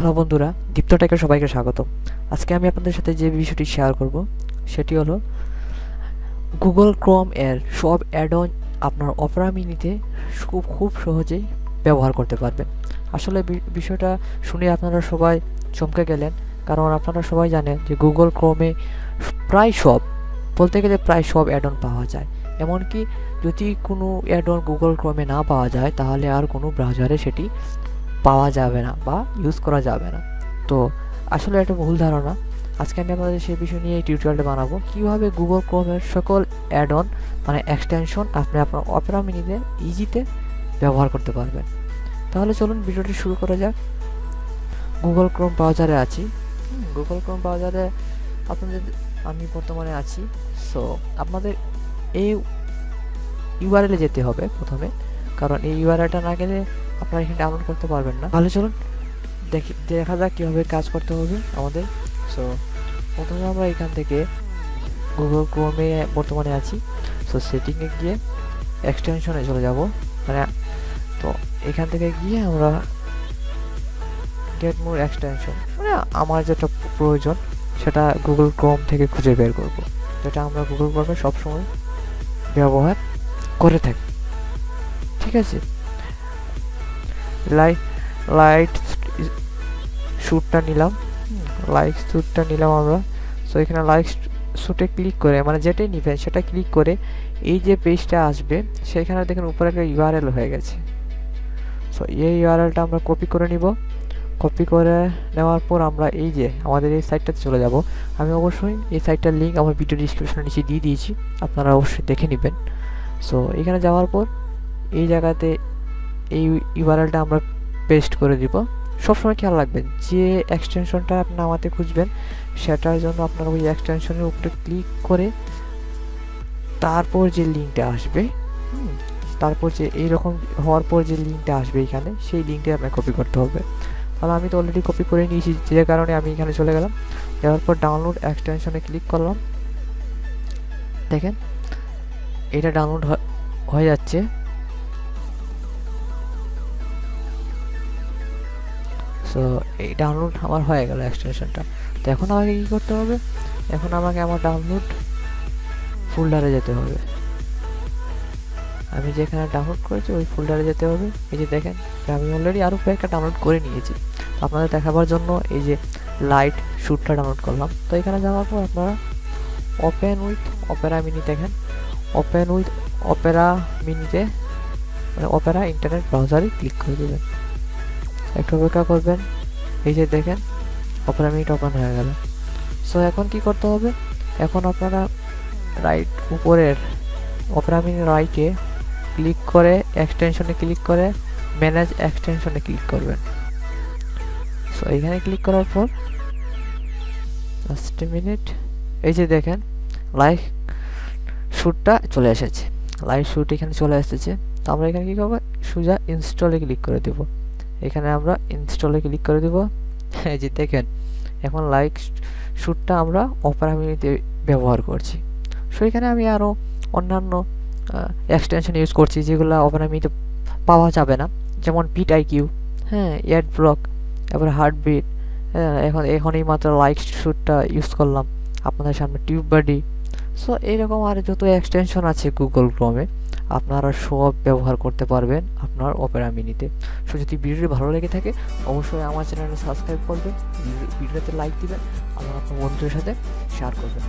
Hello বন্ধুরা, দীপ্ত টেকে সবাইকে স্বাগত আজকে আমি আপনাদের সাথে যে বিষয়টি শেয়ার করব, সেটি হলো গুগল ক্রোম এর সব অ্যাড অন আপনার অপেরা মিনিতে খুব খুব সহজেই ব্যবহার করতে পারবেন। আসলে বিষয়টা শুনে আপনারা সবাই চমকে গেলেন, কারণ আপনারা সবাই জানেন যে গুগল ক্রোমে প্রায় সব, বলতে গেলে প্রায় সব অ্যাড অন পাওয়া যায়। এমনকি যদি কোনো অ্যাড অন গুগল ক্রোমে না পাওয়া যায়, তাহলে আর কোনো ব্রাউজারে সেটি পাওয়া যাবে না বা ইউজ করা যাবে না। তো আসলে একটা ভুল ধারণা। আজকে আমি আপনাদের সেই বিষয় নিয়ে টিউটোরিয়ালটা বানাবো। কীভাবে গুগল ক্রোমের সকল অ্যাড অন মানে এক্সটেনশন আপনি আপনার অপেরা মিনিতে ইজিতে ব্যবহার করতে পারবেন। তাহলে চলুন ভিডিওটি শুরু করা যাক। গুগল ক্রোম ব্রাউজারে আছি। গুগল ক্রোম ব্রাউজারে আপনাদের, আমি বর্তমানে আছি। সো আপনাদের এই ইউআরএলে যেতে হবে প্রথমে। কারণ এই ইউআরএলটা না গেলে আপনারা এখানে ডাউনলোড করতে পারবেন না। তাহলে চলুন, দেখি, দেখা যাক কীভাবে কাজ করতে হবে আমাদের। সো প্রথমে আমরা এখান থেকে গুগল ক্রোমে বর্তমানে আছি। সো সেটিংয়ে গিয়ে এক্সটেনশনে চলে যাব। মানে তো এখান থেকে গিয়ে আমরা গেট মোর এক্সটেনশন মানে আমার যেটা প্রয়োজন, সেটা গুগল ক্রোম থেকে খুঁজে বের করব। যেটা আমরা গুগল ক্রোমে সবসময় ব্যবহার করে থাকি। ঠিক আছে? লাইট লাইট শ্যুটটা নিলাম। লাইক শ্যুটটা নিলাম আমরা। সো এখানে লাইক শ্যুটে ক্লিক করে মানে যেটাই নিবেন সেটা ক্লিক করে এই যে পেজটা আসবে সেখানে দেখেন উপরে একটা ইউআরএল হয়ে গেছে। সো এই ইউআরএলটা আমরা কপি করে নিব। কপি করে নেওয়ার পর আমরা এই যে আমাদের এই সাইটটাতে চলে যাব। আমি অবশ্যই এই সাইটটার লিঙ্ক আমার ভিডিও ডিসক্রিপশনে নিচে দিয়ে দিয়েছি। আপনারা অবশ্যই দেখে নেবেন। সো এখানে যাওয়ার পর এই জায়গাতে এই ইউআরএলটা আমরা পেস্ট করে দিব। সবসময় খেয়াল রাখবেন, যে এক্সটেনশনটা আপনি নামাতে খুঁজবেন, সেটার জন্য আপনার ওই এক্সটেনশনের উপরে ক্লিক করে তারপর যে লিঙ্কটা আসবে তারপর যে এইরকম হওয়ার পর যে লিঙ্কটা আসবে এখানে, সেই লিঙ্কটা আপনাকে কপি করতে হবে। তাহলে আমি তো অলরেডি কপি করে নিয়েছি, যে কারণে আমি এখানে চলে গেলাম। যাওয়ার পর ডাউনলোড এক্সটেনশনে ক্লিক করলাম। দেখেন, এটা ডাউনলোড হয়ে যাচ্ছে। সো এই ডাউনলোড আমার হয়ে গেল এক্সটেনশনটা তো এখন আমাকে কী করতে হবে? এখন আমাকে আমার ডাউনলোড ফোল্ডারে যেতে হবে। আমি যেখানে ডাউনলোড করেছি, ওই ফোল্ডারে যেতে হবে। এই যে দেখেন আমি অলরেডি আরও কয়েকটা ডাউনলোড করে নিয়েছি। তো আপনাদের দেখাবার জন্য এই যে লাইট শ্যুটটা ডাউনলোড করলাম। তো এখানে যাওয়ার পর আপনারা ওপেন উইথ অপেরা মিনি দেখেন। ওপেন উইথ অপেরা মিনিতে মানে অপেরা ইন্টারনেট ব্রাউজারে ক্লিক করে দেবেন। একটু অপেক্ষা করবেন। এই যে দেখেন অপেরা মিনিট ওপেন হয়ে গেল। সো এখন কি করতে হবে? এখন আপনারা রাইট উপরের অপেরা মিনি রাইটে ক্লিক করে এক্সটেনশনে ক্লিক করে ম্যানেজ এক্সটেনশনে ক্লিক করবেন। সো এখানে ক্লিক করার পর লাস্ট মিনিট এই যে দেখেন লাইক শ্যুটটা চলে এসেছে। লাইভ শ্যুট এখানে চলে এসেছে। তো আমরা এখানে কী করব? সোজা ইনস্টলে ক্লিক করে দেবো। এখানে আমরা ইনস্টলে ক্লিক করে দেবো। এই যে দেখেন, এখন লাইক শ্যুটটা আমরা অপেরা ব্যবহার করছি। সো এখানে আমি আরও অন্যান্য এক্সটেনশন ইউজ করছি যেগুলো অপেরা পাওয়া যাবে না। যেমন পিট আইকিউ হ্যাঁ এয়ার ব্লক তারপরে হার্টবিট হ্যাঁ এখন এখন এই মাত্র লাইক শ্যুটটা ইউজ করলাম। আপনাদের সামনে টিউব বাডি সো এইরকম আর যত এক্সটেনশন আছে গুগল ক্রোমে আপনারা সব ব্যবহার করতে পারবেন আপনার অপেরা মিনিতে সো যদি ভিডিওটি ভালো লেগে থাকে, অবশ্যই আমার চ্যানেলে সাবস্ক্রাইব করবেন, ভিডিওতে লাইক দিবেন, আমার আপনার বন্ধুদের সাথে শেয়ার করবেন।